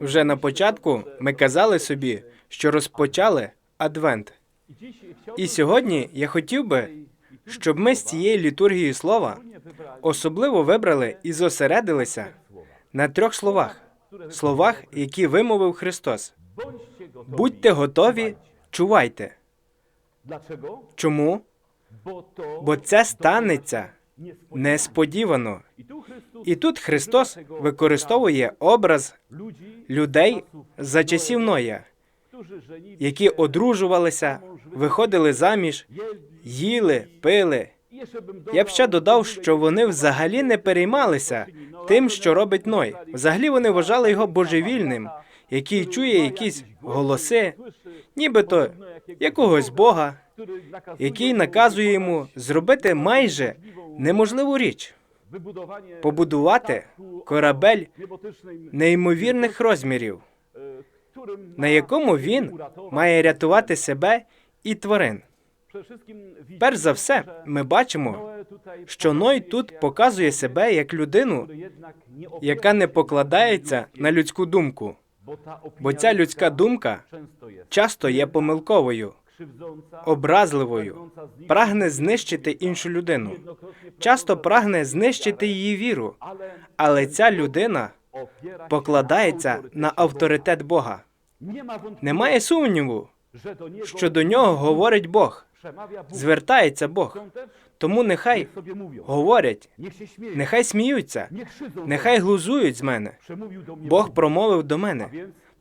Вже на початку ми казали собі, що розпочали Адвент. І сьогодні я хотів би, щоб ми з цієї літургії слова особливо вибрали і зосередилися на трьох словах, словах, які вимовив Христос. Будьте готові, чувайте. Чому? Бо це станеться несподівано. І тут Христос використовує образ людей за часів Ноя, які одружувалися, виходили заміж, їли, пили. Я б ще додав, що вони взагалі не переймалися тим, що робить Ной. Взагалі вони вважали його божевільним, який чує якісь голоси, нібито якогось Бога, який наказує йому зробити майже неможливу річ побудувати корабель неймовірних розмірів, e, на якому він має рятувати себе і тварин. Перш за все, ми бачимо, що Ной тут показує себе як людину, яка не покладається на людську думку, бо ця людська думка часто є помилковою, образливою, прагне знищити іншу людину, часто прагне знищити її віру, але ця людина покладається на авторитет Бога. Немає сумніву, що до нього говорить Бог, звертається Бог. Тому нехай говорять, нехай сміються, нехай глузують з мене. Бог промовив до мене.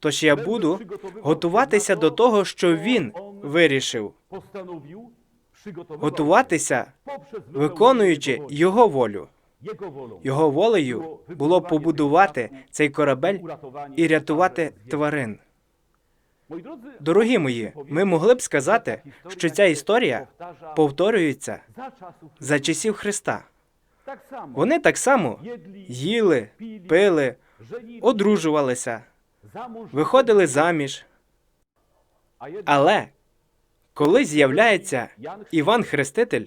Тож я буду готуватися до того, що він вирішив, готуватися, виконуючи його волю. Його волею було побудувати цей корабель і рятувати тварин. Дорогі мої, ми могли б сказати, що ця історія повторюється за часів Христа. Вони так само їли, пили, одружувалися, виходили заміж. Але коли з'являється Іван Хреститель,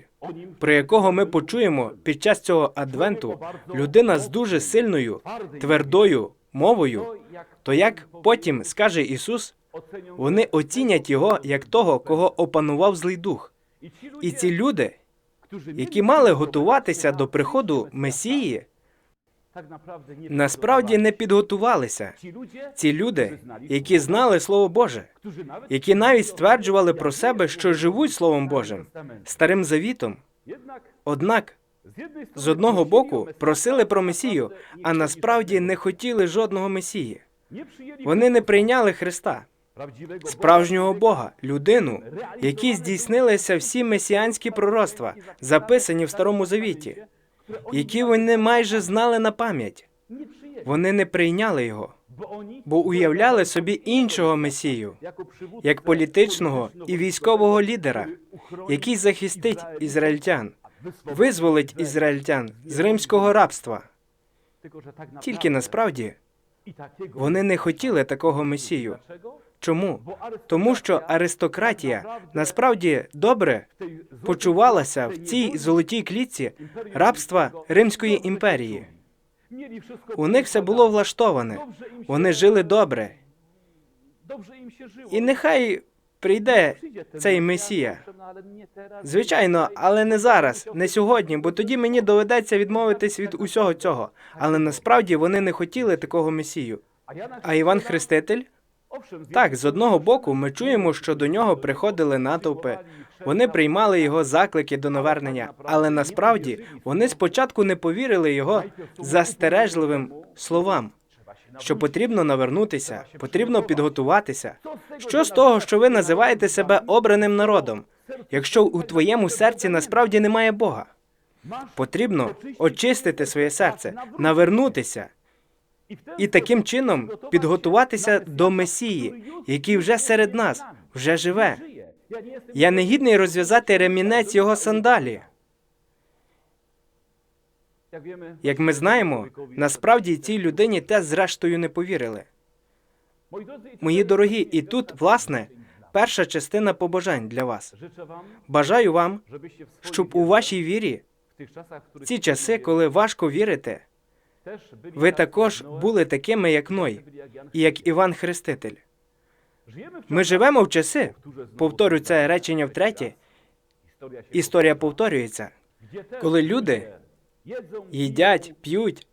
про якого ми почуємо під час цього адвенту, людина з дуже сильною, твердою мовою, то як потім скаже Ісус, вони оцінять його як того, кого опанував злий дух. І ці люди, які мали готуватися до приходу Месії, насправді не підготувалися. Ці люди, які знали Слово Боже, які навіть стверджували про себе, що живуть Словом Божим, старим завітом, однак з одного боку просили про Месію, а насправді не хотіли жодного Месії. Вони не прийняли Христа, справжнього Бога, людину, якій здійснилися всі месіанські пророцтва, записані в Старому Завіті, які вони майже знали на пам'ять. Вони не прийняли його, бо уявляли собі іншого Месію, як політичного і військового лідера, який захистить ізраїльтян, визволить ізраїльтян з римського рабства. Тільки насправді вони не хотіли такого Месію. Чому? Тому що аристократія насправді добре почувалася в цій золотій клітці рабства Римської імперії. У них все було влаштоване. Вони жили добре. І нехай прийде цей Месія. Звичайно, але не зараз, не сьогодні, бо тоді мені доведеться відмовитись від усього цього. Але насправді вони не хотіли такого месію. А Іван Хреститель? Так, з одного боку, ми чуємо, що до нього приходили натовпи. Вони приймали його заклики до навернення, але насправді вони спочатку не повірили його застережливим словам, що потрібно навернутися, потрібно підготуватися. Що з того, що ви називаєте себе обраним народом, якщо у твоєму серці насправді немає Бога? Потрібно очистити своє серце, навернутися і таким чином підготуватися до Месії, який вже серед нас, вже живе. Я не гідний розв'язати ремінець його сандалі. Як ми знаємо, насправді цій людині те зрештою не повірили. Мої дорогі, і тут, власне, перша частина побажань для вас. Бажаю вам, щоб у вашій вірі, в ці часи, коли важко вірити, Ви також були такими, як Ной, і як Іван Хреститель. Ми живемо в часи, повторю це речення втретє, історія повторюється, коли люди їдять, п'ють,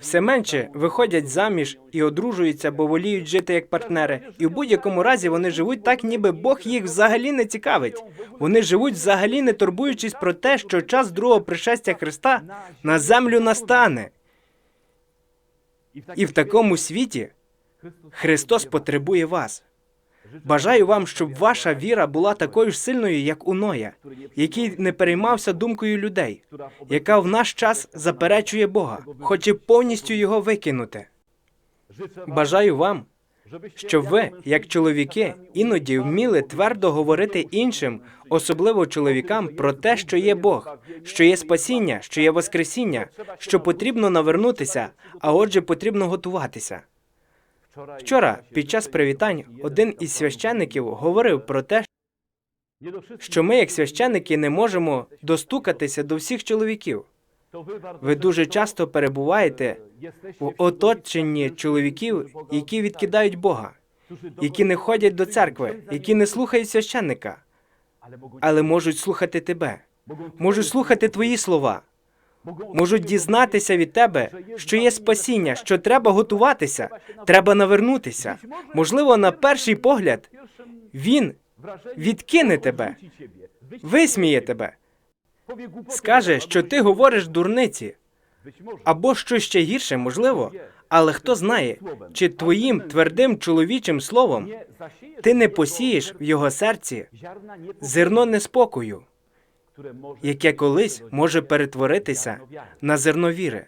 все менше виходять заміж і одружуються, бо воліють жити як партнери. І в будь-якому разі вони живуть так, ніби Бог їх взагалі не цікавить. Вони живуть взагалі не турбуючись про те, що час другого пришестя Христа на землю настане. І в такому світі Христос потребує вас. Бажаю вам, щоб ваша віра була такою ж сильною, як у Ноя, який не переймався думкою людей, яка в наш час заперечує Бога, хоче повністю його викинути. Бажаю вам, щоб ви, як чоловіки, іноді вміли твердо говорити іншим, особливо чоловікам, про те, що є Бог, що є спасіння, що є Воскресіння, що потрібно навернутися, а отже, потрібно готуватися. Вчора, під час привітань, один із священників говорив про те, що ми, як священники, не можемо достукатися до всіх чоловіків. Ви дуже часто перебуваєте в оточенні чоловіків, які відкидають Бога, які не ходять до церкви, які не слухають священника, але можуть слухати тебе, можуть слухати твої слова, можуть дізнатися від тебе, що є спасіння, що треба готуватися, треба навернутися. Можливо, на перший погляд він відкине тебе, висміє тебе, скаже, що ти говориш дурниці, або що ще гірше, можливо. Але хто знає, чи твоїм твердим чоловічим словом ти не посієш в його серці зерно неспокою, яке колись може перетворитися на зерно віри.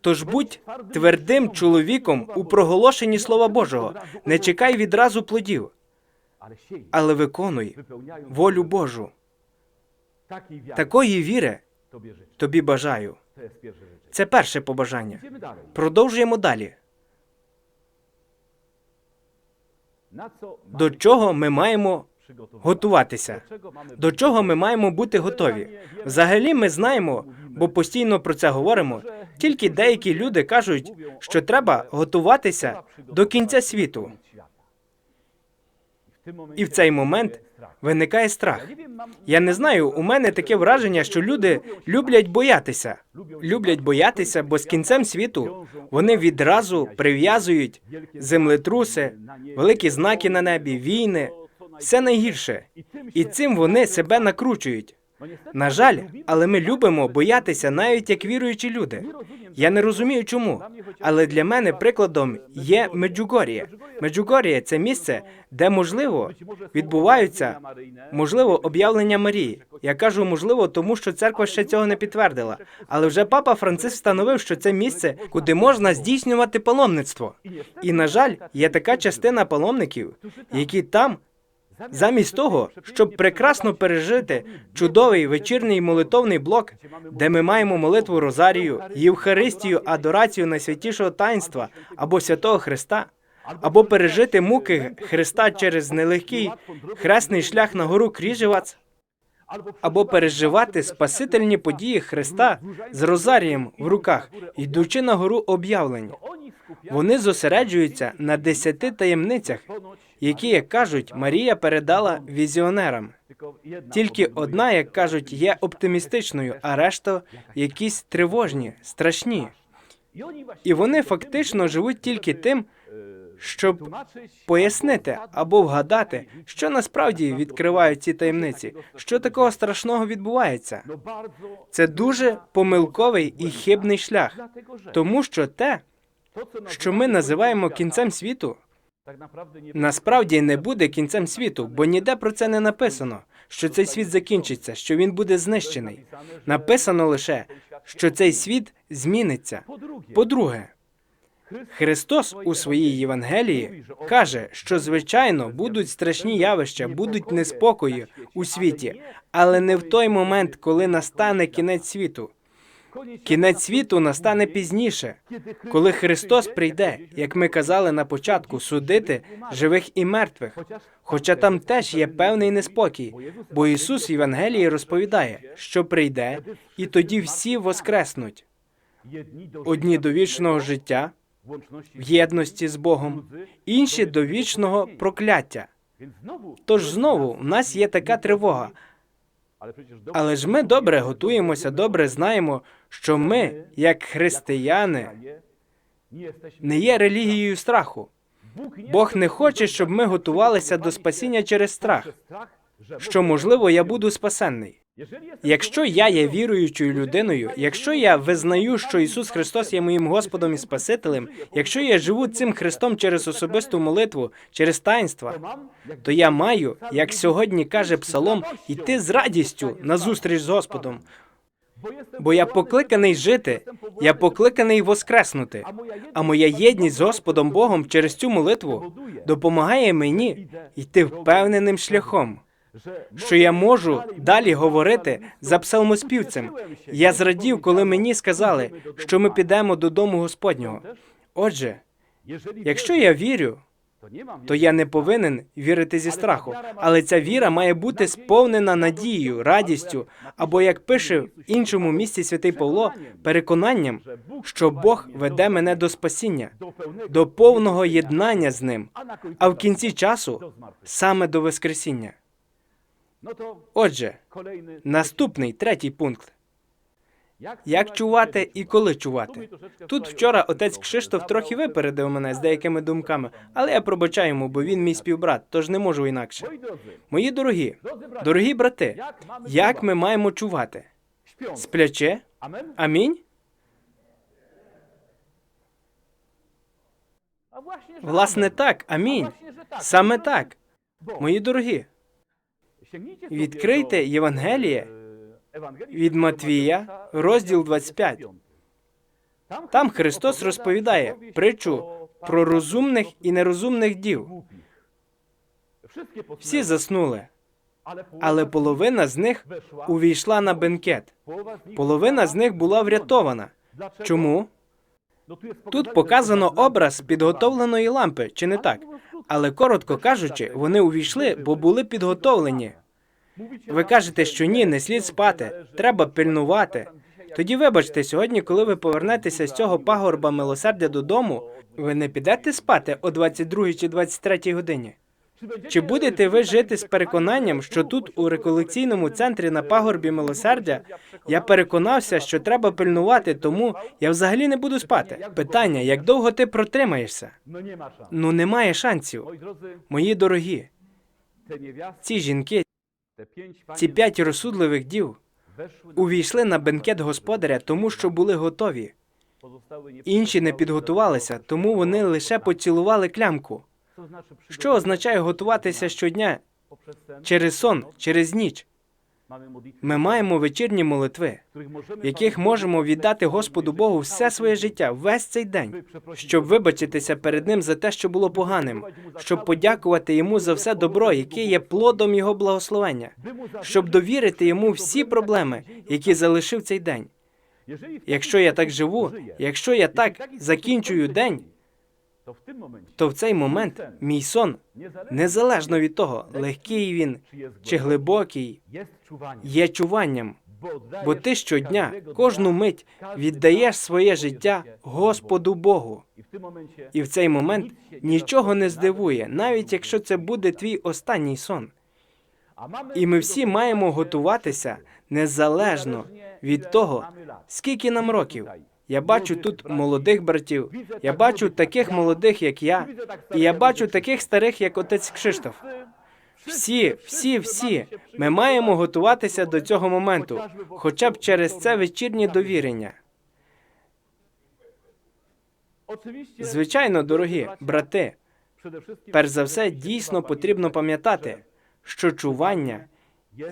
Тож будь твердим чоловіком у проголошенні Слова Божого, не чекай відразу плодів, але виконуй волю Божу. Такої віри тобі бажаю. Це перше побажання. Продовжуємо далі. До чого ми маємо готуватися? До чого ми маємо бути готові? Взагалі, ми знаємо, бо постійно про це говоримо. Тільки деякі люди кажуть, що треба готуватися до кінця світу. І в цей момент виникає страх. Я не знаю, у мене таке враження, що люди люблять боятися. Люблять боятися, бо з кінцем світу вони відразу прив'язують землетруси, великі знаки на небі, війни, все найгірше. І цим вони себе накручують. На жаль, але ми любимо боятися навіть як віруючі люди. Я не розумію чому. Але для мене прикладом є Меджугорія. Меджугорія це місце, де можливо відбуваються можливо об'явлення Марії. Я кажу можливо, тому що церква ще цього не підтвердила. Але вже папа Франциск встановив, що це місце, куди можна здійснювати паломництво. І на жаль, є така частина паломників, які там Замість того, щоб прекрасно пережити чудовий вечірній молитовний блок, де ми маємо молитву Розарію, Євхаристію, адорацію найсвятішого таїнства або святого Христа, або пережити муки Христа через нелегкий хресний шлях на гору Кріжевац, або переживати спасительні події Христа з Розарієм в руках, йдучи на гору об'явлень. Вони зосереджуються на десяти таємницях, які, як кажуть, Марія передала візіонерам. Тільки одна, як кажуть, є оптимістичною, а решта якісь тривожні, страшні. І вони фактично живуть тільки тим, щоб пояснити або вгадати, що насправді відкривають ці таємниці, що такого страшного відбувається. Це дуже помилковий і хибний шлях, тому що те, що ми називаємо кінцем світу, насправді не буде кінцем світу, бо ніде про це не написано, що цей світ закінчиться, що він буде знищений. Написано лише, що цей світ зміниться. По-друге, Христос у своїй Євангелії каже, що звичайно будуть страшні явища, будуть неспокої у світі, але не в той момент, коли настане кінець світу. Кінець світу настане пізніше, коли Христос прийде, як ми казали на початку, судити живих і мертвих. Хоча там теж є певний неспокій, бо Ісус в Євангелії розповідає, що прийде, і тоді всі воскреснуть. Одні до вічного життя в єдності з Богом, інші до вічного прокляття. Тож знову в нас є така тривога. Але ж ми добре готуємося, добре знаємо, що ми, як християни, не є релігією страху. Бог не хоче, щоб ми готувалися до спасіння через страх, що можливо я буду спасенний. Якщо я є віруючою людиною, якщо я визнаю, що Ісус Христос є моїм Господом і Спасителем, якщо я живу цим Христом через особисту молитву, через таїнства, то я маю, як сьогодні каже Псалом, йти з радістю на зустріч з Господом, бо я покликаний жити, я покликаний воскреснути. А моя єдність з Господом Богом через цю молитву допомагає мені йти впевненим шляхом що я можу далі говорити за псалмоспівцем. Я зрадів, коли мені сказали, що ми підемо додому Господнього. Отже, якщо я вірю, то я не повинен вірити зі страху, але ця віра має бути сповнена надією, радістю, або як пише в іншому місці святий Павло, переконанням, що Бог веде мене до спасіння, до повного єднання з ним, а в кінці часу саме до Воскресіння. Отже, наступний третій пункт. Як чувати і коли чувати? Тут вчора отець Кшиштоф трохи випередив мене з деякими думками, але я пробачаю йому, бо він мій співбрат, тож не можу інакше. Мої дорогі, дорогі брати, як ми маємо чувати? Спляче? Амінь? Власне так, амінь. Саме так. Мої дорогі, Відкрийте Євангеліє від Матвія, розділ 25. там Христос розповідає притчу про розумних і нерозумних дів. Всі заснули, але половина з них увійшла на бенкет. Половина з них була врятована. Чому? Тут показано образ підготовленої лампи, чи не так? Але коротко кажучи, вони увійшли, бо були підготовлені. Ви кажете, що ні, не слід спати, треба пильнувати. Тоді вибачте, сьогодні, коли ви повернетеся з цього пагорба милосердя додому, ви не підете спати о 22 чи 23 годині. Чи будете ви жити з переконанням, що тут, у реколекційному центрі на пагорбі милосердя, я переконався, що треба пильнувати, тому я взагалі не буду спати. Питання: як довго ти протримаєшся? Ну немає шансів. Мої дорогі, ці жінки, ці п'ять розсудливих дів увійшли на бенкет господаря, тому що були готові. Інші не підготувалися, тому вони лише поцілували клямку. Що означає готуватися щодня? Через сон, через ніч? Ми маємо вечірні молитви, яких можемо віддати Господу Богу все своє життя, весь цей день, щоб вибачитися перед ним за те, що було поганим, щоб подякувати йому за все добро, яке є плодом його благословення, щоб довірити йому всі проблеми, які залишив цей день. Якщо я так живу, якщо я так закінчую день, то в цей момент мій сон, незалежно від того, легкий він чи глибокий, є чуванням. Бо ти щодня, кожну мить віддаєш своє життя Господу Богу. І в цей момент нічого не здивує, навіть якщо це буде твій останній сон. І ми всі маємо готуватися незалежно від того, скільки нам років. Я бачу тут молодих братів, я бачу таких молодих, як я, і я бачу таких старих, як отець Кшиштоф. Всі, всі, всі, ми маємо готуватися до цього моменту, хоча б через це вечірнє довірення. Звичайно, дорогі брати, перш за все, дійсно потрібно пам'ятати, що чування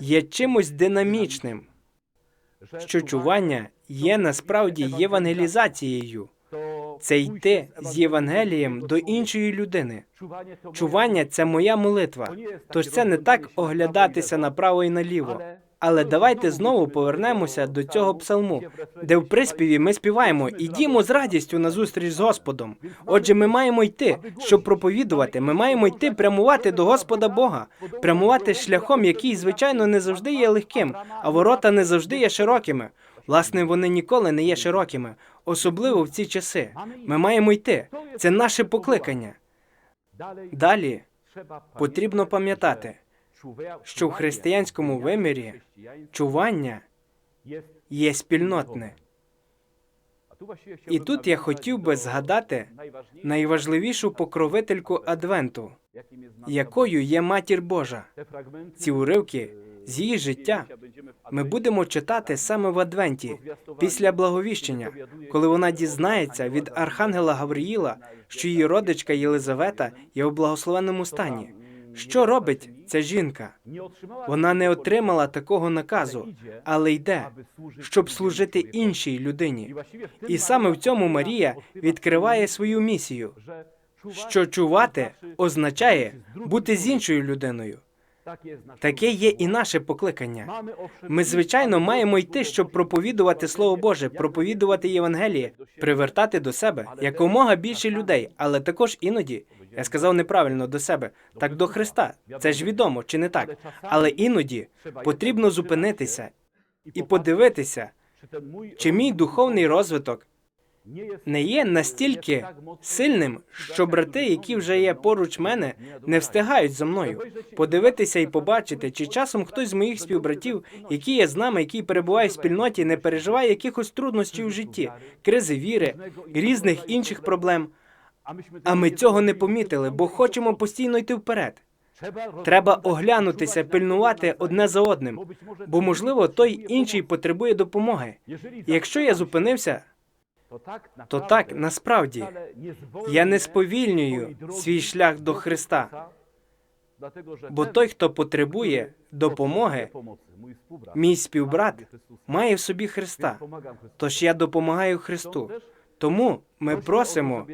є чимось динамічним, що чування є насправді євангелізацією. Це йти з Євангелієм до іншої людини. Чування це моя молитва. Тож це не так оглядатися направо і наліво. Але давайте знову повернемося до цього псалму, де в приспіві ми співаємо ідімо з радістю на зустріч з Господом. Отже, ми маємо йти, щоб проповідувати. Ми маємо йти прямувати до Господа Бога, прямувати шляхом, який, звичайно, не завжди є легким, а ворота не завжди є широкими. Власне, вони ніколи не є широкими, особливо в ці часи. Ми маємо йти. Це наше покликання. Далі потрібно пам'ятати, що в християнському вимірі чування є спільнотне. І тут я хотів би згадати найважливішу покровительку Адвенту, якою є Матір Божа. Ці уривки з її життя ми будемо читати саме в Адвенті, після благовіщення, коли вона дізнається від Архангела Гавриїла, що її родичка Єлизавета є у благословенному стані. Що робить ця жінка? Вона не отримала такого наказу, але йде, щоб служити іншій людині. І саме в цьому Марія відкриває свою місію, що чувати означає бути з іншою людиною. Таке є і наше покликання. Ми, звичайно, маємо йти, щоб проповідувати Слово Боже, проповідувати Євангеліє, привертати до себе. Якомога більше людей, але також іноді, я сказав неправильно до себе, так до Христа. Це ж відомо, чи не так? Але іноді потрібно зупинитися і подивитися, чи мій духовний розвиток не є настільки сильним, що брати, які вже є поруч мене, не встигають за мною. Подивитися і побачити, чи часом хтось з моїх співбратів, які є з нами, який перебуває в спільноті, не переживає якихось труднощів у житті, кризи віри, різних інших проблем. А ми цього не помітили, бо хочемо постійно йти вперед. Треба оглянутися, пильнувати одне за одним, бо можливо той інший потребує допомоги. Якщо я зупинився, то так насправді я не сповільнюю свій шлях до Христа, бо той, хто потребує допомоги, мій співбрат, має в собі Христа. Тож я допомагаю Христу. Тому ми просимо,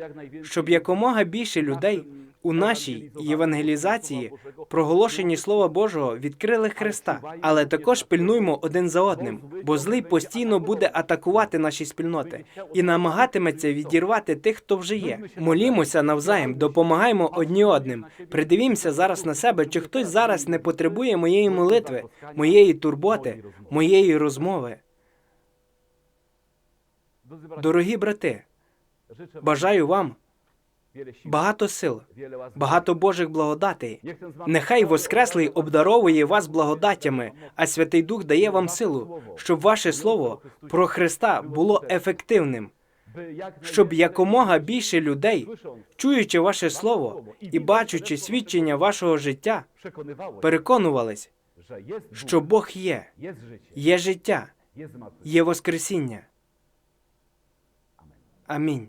щоб якомога більше людей у нашій євангелізації, проголошенні Слова Божого, відкрили Христа, але також пильнуймо один за одним, бо злий постійно буде атакувати наші спільноти і намагатиметься відірвати тих, хто вже є. Молімося навзаєм, допомагаємо одні одним. Придивімося зараз на себе, чи хтось зараз не потребує моєї молитви, моєї турботи, моєї розмови. Дорогі брати, бажаю вам багато сил, багато Божих благодатей. Нехай Воскреслий обдаровує вас благодаттями, а Святий Дух дає вам силу, щоб ваше слово про Христа було ефективним, щоб якомога більше людей, чуючи ваше слово і бачучи свідчення вашого життя, переконувались, що Бог є, є життя, є Воскресіння. Амінь.